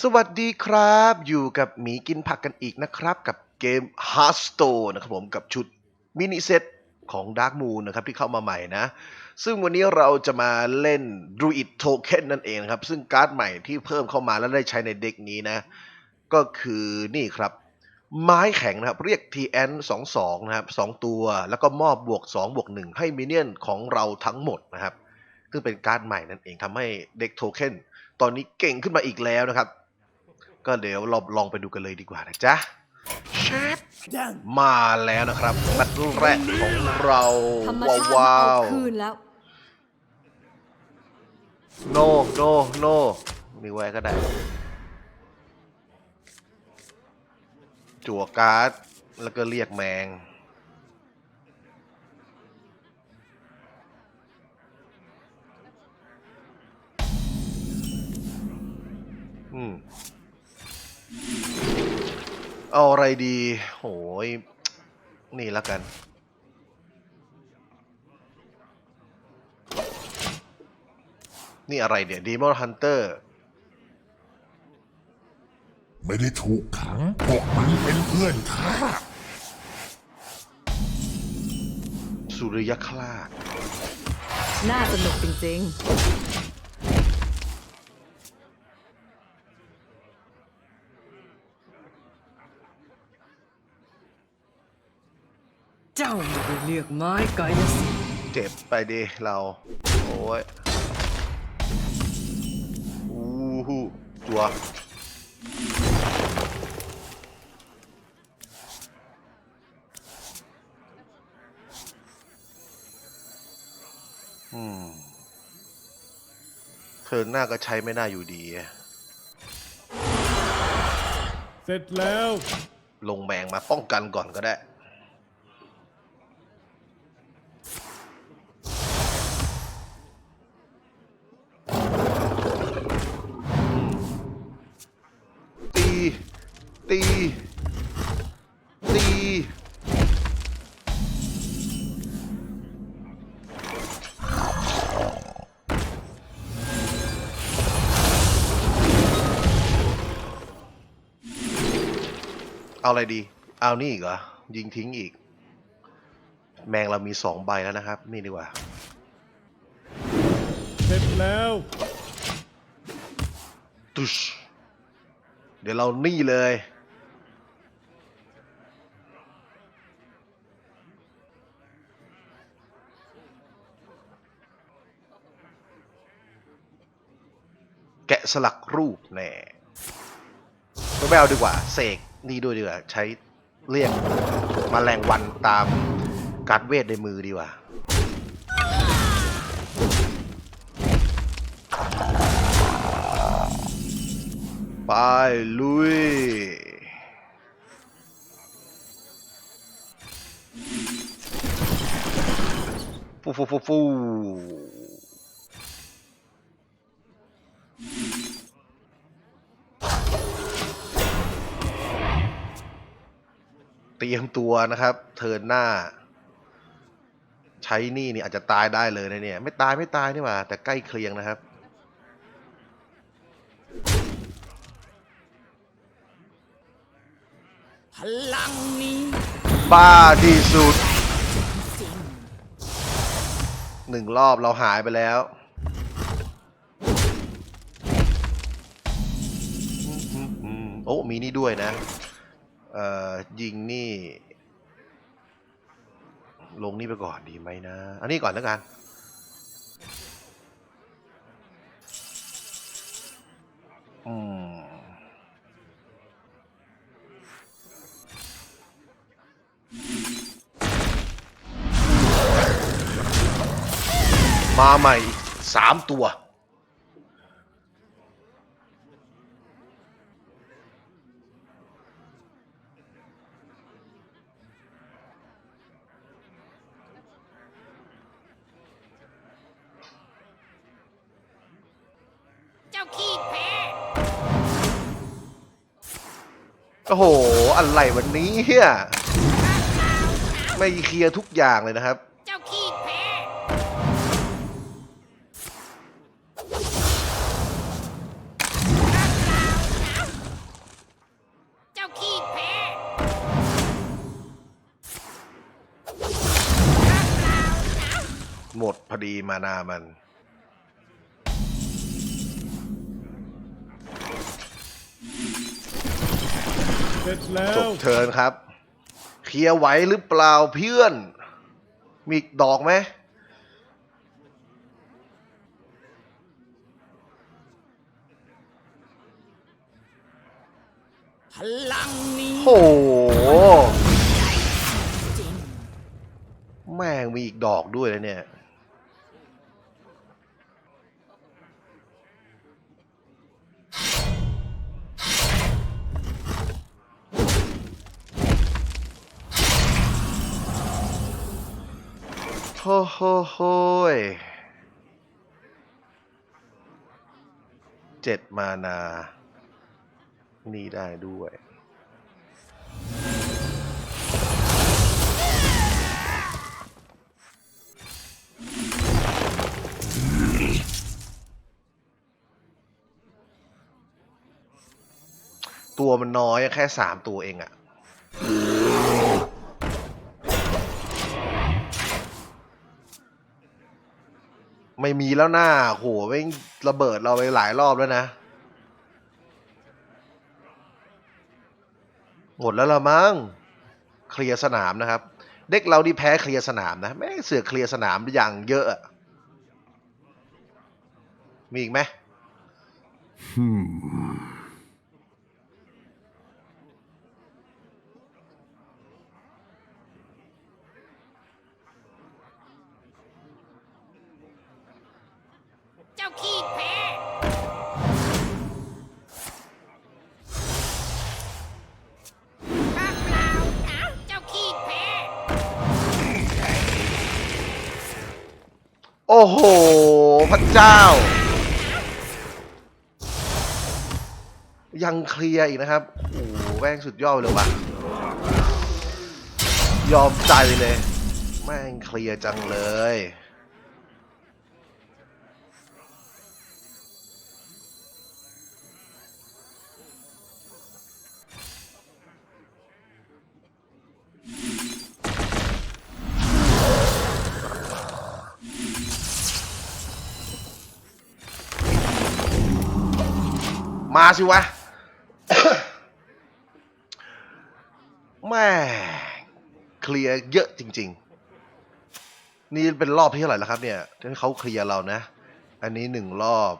สวัสดีครับ อยู่กับหมีกินผักกันอีกนะครับ กับเกม h a r t s t o n e นะครับผมกับชุดมินิเซตของ Dark Moon นะครับที่เข้ามาใหม่นะ ซึ่งวันนี้เราจะมาเล่น Druid Token นั่นเองครับ ซึ่งการ์ดใหม่ที่เพิ่มเข้ามาแล้วได้ใช้ในเด็กนี้นะ ก็คือนี่ครับ ไม้แข็งนะครับ เรียก TN 2 2นะครับ2 ตัว แล้วก็มอบบวก 2 บวก 1 ให้มินเนี่ยนของเราทั้งหมดนะครับซึ่งเป็นการ์ดใหม่นั่นเองทำให้เด็กโทเค็นตอนนี้เก่งขึ้นมาอีกแล้วนะครับ ก็เดี๋ยวเราลองไปดูกันเลยดีกว่านะจ๊ะเชฟมาแล้วนะครับแมตช์แรกของเราธรรมว้าวชาติว้าเอาวคืนแล้ว โนโนโนมีไว้ก็ได้ จั่วการ์ด แล้วก็เรียกแมง อืม เอาอะไรดีโหยนี่แล้วกัน นี่อะไรเนี่ย Demon Hunter ไม่ได้ถูกขังพวกมันเป็นเพื่อนข้าสุริยคลาดน่าสนุกจริง จ้าไม่ได้เรียกไม้ไกลสิเจ็บไปดิเรา โอ้ยอู้หูจัวอืมเทิร์นหน้าก็ใช้ไม่น่าอยู่ดีอะเสร็จแล้ว ลงแมงมาป้องกันก่อนก็ได้ ตี ตี เอาอะไรดี เอานี่อีกเหรอ ยิงทิ้งอีก แมงเรามีสองใบแล้วนะครับ นี่ดีกว่า เสร็จแล้ว ตุชเดี๋ยวเรานี่เลย กะสลักรูปแน่ไม่เอาดีกว่า เสกนี่ด้วยดีกว่า ใช้เรียกมาแรงวันตามการเวทในมือดีกว่าไปลุยฟูฟูฟูฟู เตรียมตัวนะครับ เทิร์นหน้า ใช้หนี่นี่อาจจะตายได้เลยนะเนี่ย ไม่ตายไม่ตายนี่หว่า แต่ใกล้เคียงนะครับพลังนี้บ้าที่สุด หนึ่งรอบเราหายไปแล้ว มีนี่ด้วยนะ เอ่อ ยิงนี่ ลงนี่ไปก่อนดีไหมนะ อันนี้ก่อนแล้วกัน อืม มาใหม่สามตัว โอ้โห อะไรวันนี้เฮียไม่เคลียร์ทุกอย่างเลยนะครับ เจ้าขี้แพ้เจ้าขี้แพ้หมดพอดีมานามัน เสร็จแล้จว บเทิร์นครับ เคลียร์ไหวหรือเปล่าเพื่อน มีอีกดอกไหมพลังนี้โอ้โหจริงแม่งมีอีกดอกด้วยเลยเนี่ย โฮโฮโฮยเจ็ดมานา นี่ได้ด้วย ตัวมันน้อยแค่สามตัวเองอะ ไม่มีแล้วหน้าโหไม่งระเบิดเราไปหลายรอบแล้วนะหมดแล้วละมั้งเคลียร์สนามนะครับ เด็กเรานี่แพ้เคลียร์สนามนะแม่เสือเคลียร์สนามอย่างเยอะมีอีกไหม โอ้โห พระเจ้า ยังเคลียร์อีกนะครับ โอ้โหแม่งสุดยอดเลยว่ะ ยอมใจเลย แม่งเคลียร์จังเลย มาสิวะแม่เคลียร์เยอะจริง ๆ นี่เป็นรอบที่เท่าไหร่แล้วครับ เนี่ยที่เขาเคลียร์เรานะ อันนี้หนึ่งรอบ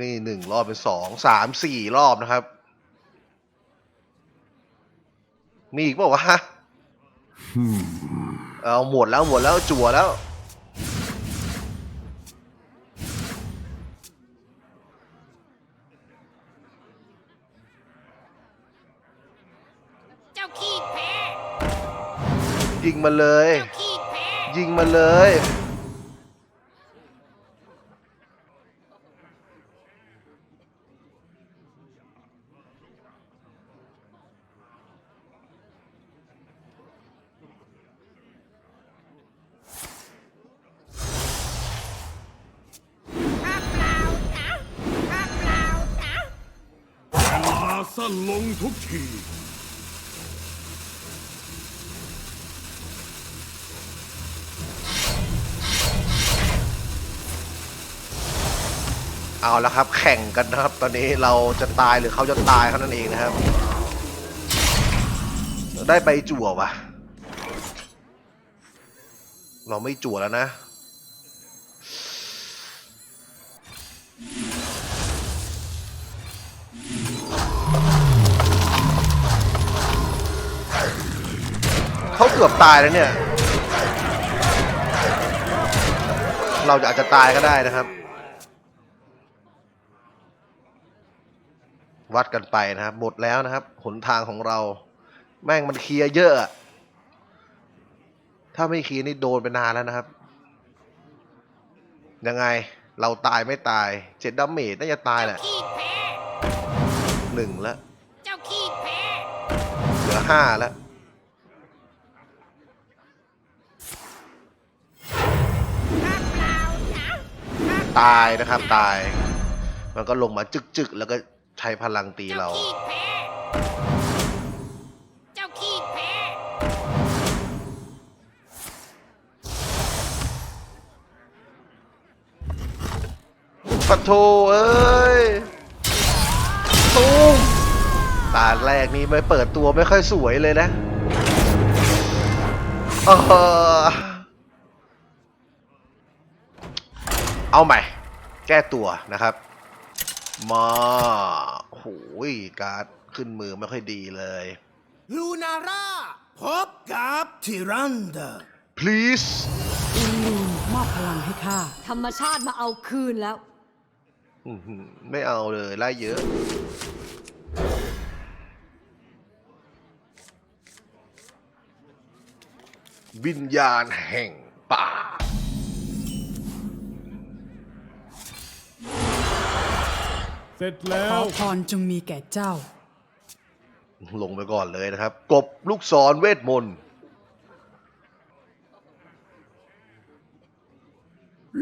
นี่หนึ่งรอบเป็นสองสามสี่รอบนะครับ มีอีกเปล่าวะเอาหมดแล้วหมดแล้วจั่วแล้ว ยิงมาเลย ยิงมาเลย เอาละครับ แข่งกันนะครับ ตอนนี้เราจะตายหรือเขาจะตายเท่านั้นเองนะครับ ได้ใบจั่ววะเราไม่จั่วแล้วนะเขาเกือบตายแล้วเนี่ย เราจะอาจจะตายก็ได้นะครับ วัดกันไปนะครับหมดแล้วนะครับหนทางของเรา แม่งมันเคลียร์เยอะอะ ถ้าไม่เคลียร์นี่โดนไปนานแล้วนะครับ ยังไงเราตายไม่ตายเจ็ดดาเมจน่าจะตายแหเจ้าละขี้แพ้หนึ่งแล้วเจ้าขี้แพ้เหลือห้าแล้วข้าเปล่านะข้าตายนะครับตาย มันก็ลงมาจึกๆแล้วก็ ใช้พลังตีเรา ขี้แพ้ เจ้าขี้พ้ ปะโทเอ้ยตูมตาแรกนี้ไม่เปิดตัวไม่ค่อยสวยเลยนะเออเอาใหม่ แก้ตัวนะครับ มาโหยการ์ดขึ้นมือไม่ค่อยดีเลย ลูนาร่าพบกับทิรันเดอร์ please มอบพลังให้ข้าธรรมชาติมาเอาคืนแล้ว อื้อหือไม่เอาเลยไล่เยอะ วิญญาณแห่งป่า เสร็จแล้ขอวพรจงมีแก่เจ้า ลงไปก่อนเลยนะครับ กบลูกศรเวทมนต์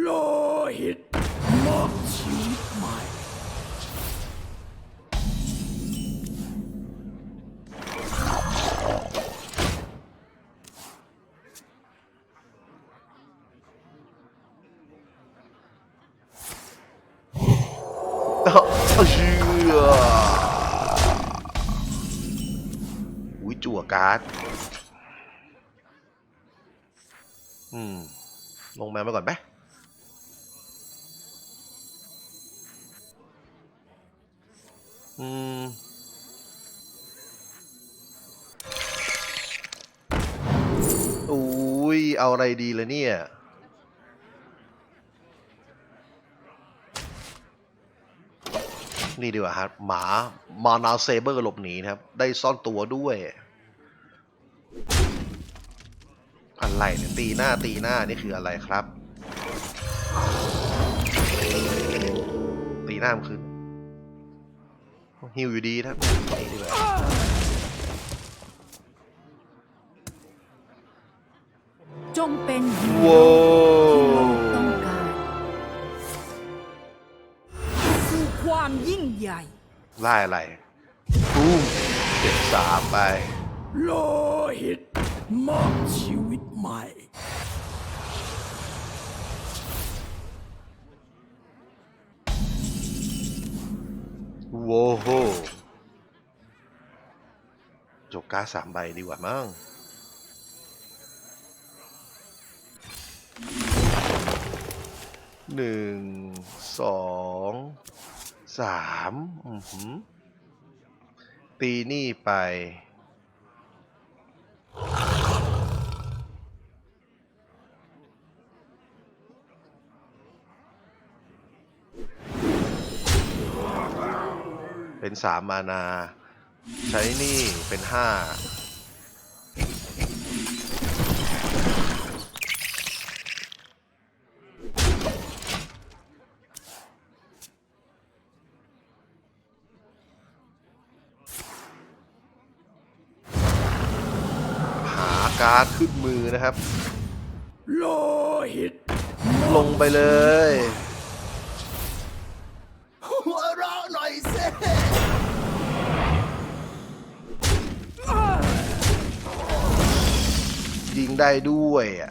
โลหิตมอบ เชื่ออุ้ยจั่วการ์ด อืม ลงมาไปก่อนไหมอืมอุ้ย เอาอะไรดีเลยเนี่ย นี่ดีกว่าครับหมามานาเซเบอร์หลบหนีนะครับ ได้ซ่อนตัวด้วยอะไรเนี่ยตีหน้าตีหน้านี่คืออะไรครับ ตีหน้ามันคือฮิวอยู่ดีนะครับนี่ดีกว่าจงเป็นฮีโร่ว้าที่วเรา ไล่อะไรบูมเจ็ดสามไป โลหิตมอบชีวิตใหม่ โว้โหจกการดสามใบดีกว่ามั้งหนึ่งสอง สามตีนี่ไป เป็นสามมานา ใช้นี่เป็นห้า หา การ์ดขึ้นมือนะครับโลหิตลงไปเลยหัวเราะหน่อยสิยิงได้ด้วยอะ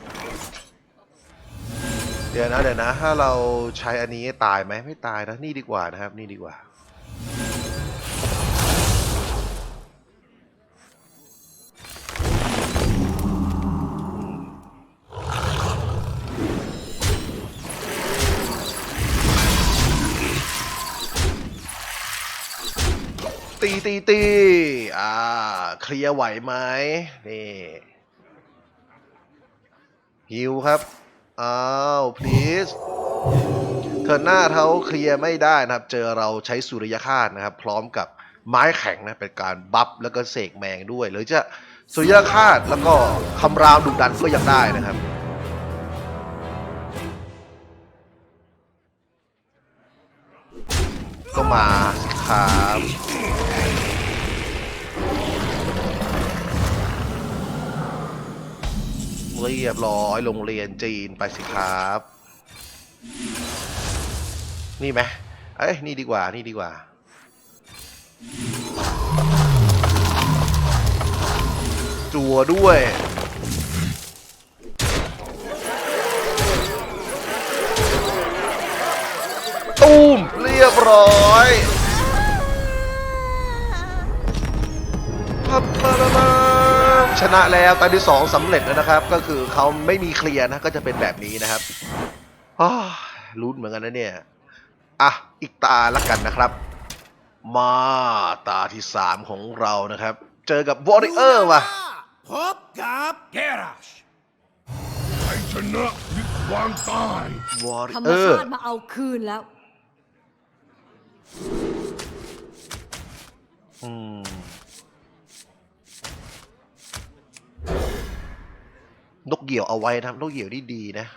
เดี๋ยวนะเดี๋ยวนะ ถ้าเราใช้อันนี้ตายไหมไม่ตายนะนี่ดีกว่านะครับ นี่ดีกว่า ตีตีอ่า เคลียร์ไหวไหมนี่ฮิวครับ อ้าว please เธอหน้าเขาเคลียร์ไม่ได้นะครับ เจอเราใช้สุริยคาตนะครับ พร้อมกับไม้แข็งนะ เป็นการบัฟแล้วก็เสกแมงด้วย หรือจะสุริยคาตแล้วก็คำรามดุดันก็ยังได้นะครับก็มาครับ เรียบร้อยโรงเรียนจีนไปสิครับ นี่ไหมเอ้ยนี่ดีกว่านี่ดีกว่า จัวด้วยตูมเรียบร้อย ชนะแล้วตอนที่สองสำเร็จแล้วนะครับ ก็คือเขาไม่มีเคลียร์นะก็จะเป็นแบบนี้นะครับอ้าวลุ้นเหมือนกันนะเนี่ย อะ อีกตาละกันนะครับ มาตาที่สามของเรานะครับ เจอกับวอริเออร์ว่ะพบกับเกราชใครชนะยึดวางตายวอริธรรมเออร์ชาติมาเอาคืนแล้ว อืม นกเหยี่ยวเอาไว้นะครับนกเหยี่ยวนี่ดีนะ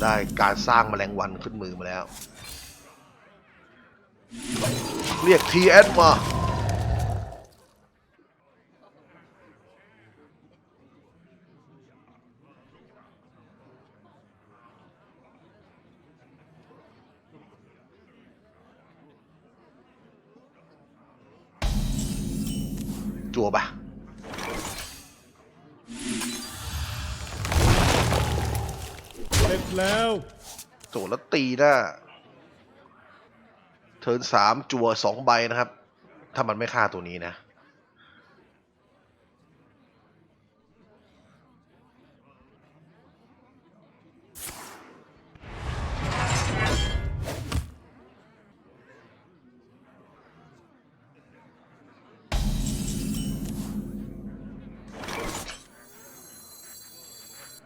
ได้การสร้างแมลงวันขึ้นมือมาแล้ว เรียก TS มา น้า เทิร์นสามจัวสองใบนะครับ ถ้ามันไม่ฆ่าตัวนี้นะ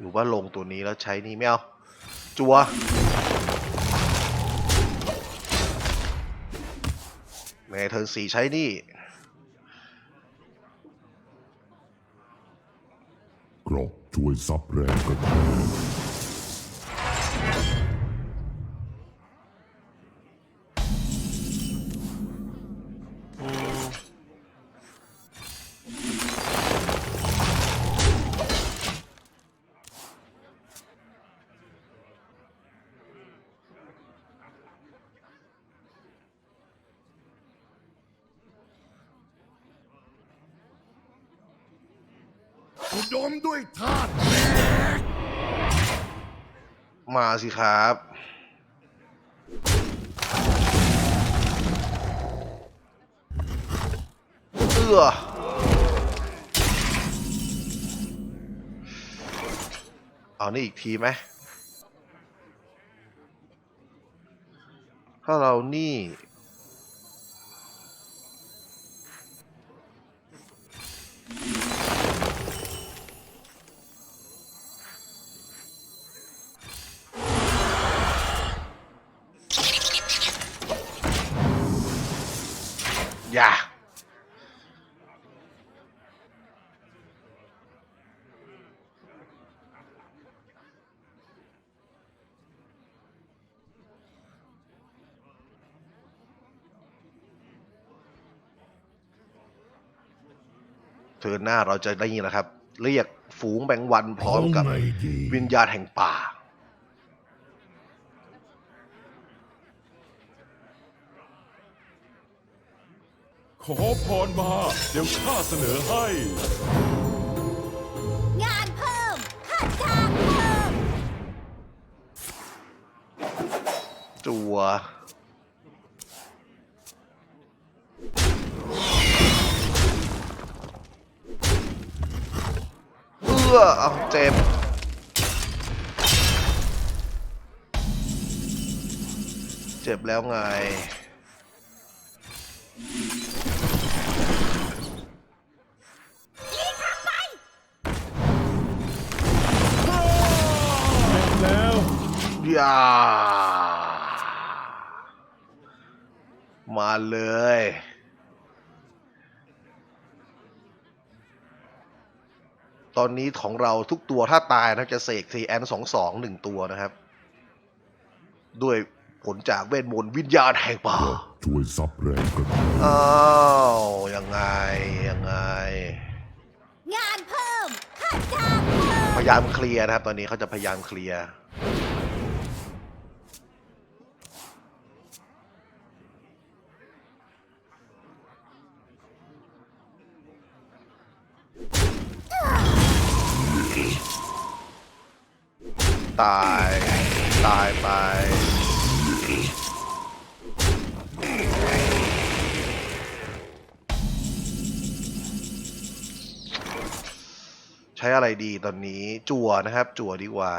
หรือว่าลงตัวนี้แล้วใช้นี่ไม่เอาจัว ในเทิร์นสี่ใช้นี่กรอบช่วยซับแรงกระแทก อุดมด้วยธาตุมาสิครับ เอื้อเอานี่อีกทีไหมถ้าเรานี่ อย่าเทิร์นหน้าเราจะได้ยินแล้วครับ เรียกฝูงแบงวันพร้อมกับเาไงดีวิญญาณแห่งป่า ขอพรมา เดี๋ยวข้าเสนอให้ งานเพิ่มค่าจ้างเพิ่ม จัวเอื้อเอาเจ็บ เจ็บแล้วไงามาเลย ตอนนี้ของเราทุกตัวถ้าตายนะจะเสก CN สองสองหนึ่งตัวนะครับ ด้วยผลจากเวทมนต์วิญญาณแห่งป่าช่วยซับแรงกระแทกอ้าวยังไง ยังไง งานเพิ่มค่าจ้างเพิ่มพยายามเคลียร์นะครับ ตอนนี้เขาจะพยายามเคลียร์ ตาย ตายไป ใช้อะไรดีตอนนี้จั่วนะครับ จั่วดีกว่า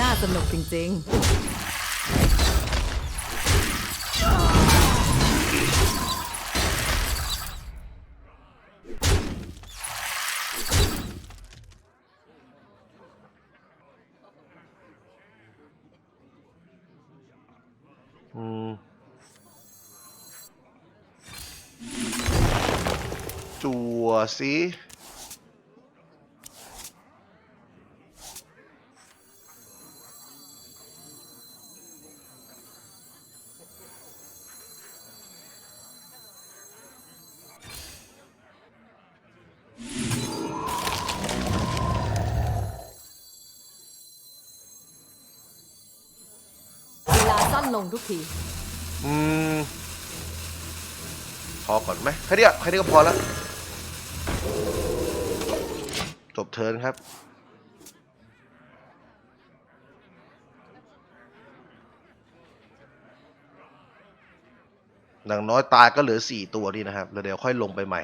น่าสนุกจริงอืม จั่วสิๆเวลาสั้นลงทุกทีอืม พอก่อนไหมแค่เนี้ยแค่นี้ก็พอแล้ว จบเทิร์นครับ หนังน้อยตายก็เหลือสี่ตัวนี่นะครับ แล้วเดี๋ยวค่อยลงไปใหม่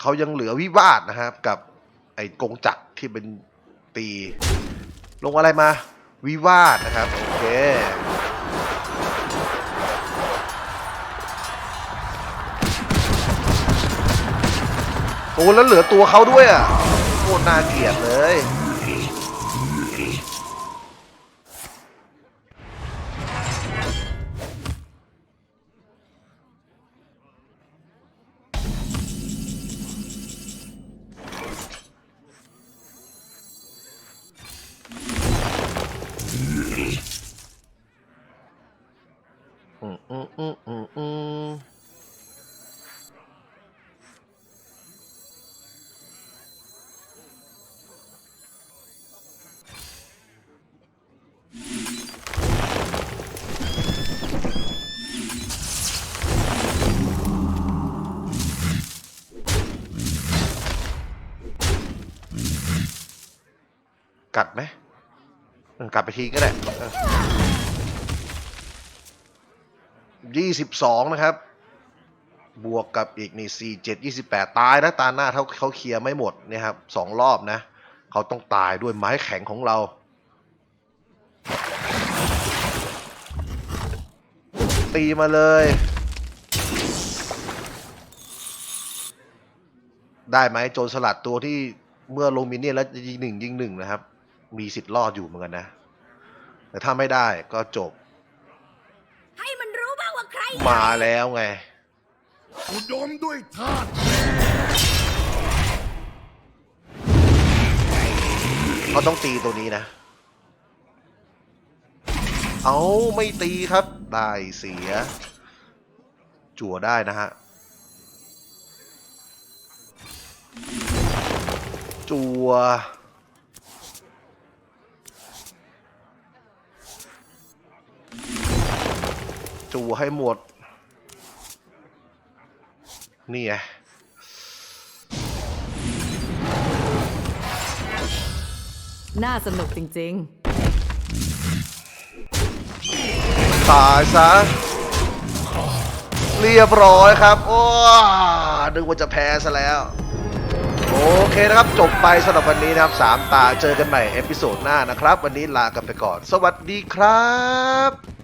เขายังเหลือวิวาทนะครับ กับไอ้กงจักรที่เป็นตี ลงอะไรมา วิวาทนะครับ โอเค โอ้แล้วเหลือตัวเขาด้วยอะโคตรน่าเกลียดเลย กัดไหมเออกัดไปทีก็ได้ยี่สิบสองนะครับ บวกกับอีกนี่สี่เจ็ดยี่สิบแปดตายนะตาหน้าเขาเขาเคลียร์ไม่หมดเนี่ยครับสองรอบนะ เขาต้องตายด้วยไม้แข็งของเราตีมาเลย ได้ไหมโจรสลัดตัวที่เมื่อลงมินเนี่ยนแล้วยิงหนึ่งยิงหนึ่งนะครับ มีสิทธิ์รอดอยู่เหมือนกันนะ แต่ถ้าไม่ได้ก็จบ ให้มันรู้บ้างว่าใครมาแล้วไงอุดมด้วยธาตุเขาต้องตีตัวนี้นะ เอาไม่ตีครับ ได้เสีย จั่วได้นะฮะ จั่ว จั่วให้หมด นี่ไงน่าสนุกจริงๆ ตายซะ เรียบร้อยครับ โอ้นึกว่าจะแพ้ซะแล้ว โอเคนะครับ จบไปสำหรับวันนี้นะครับ3ตาเจอกันใหม่ เอพิโซดหน้านะครับ วันนี้ลากันไปก่อน สวัสดีครับ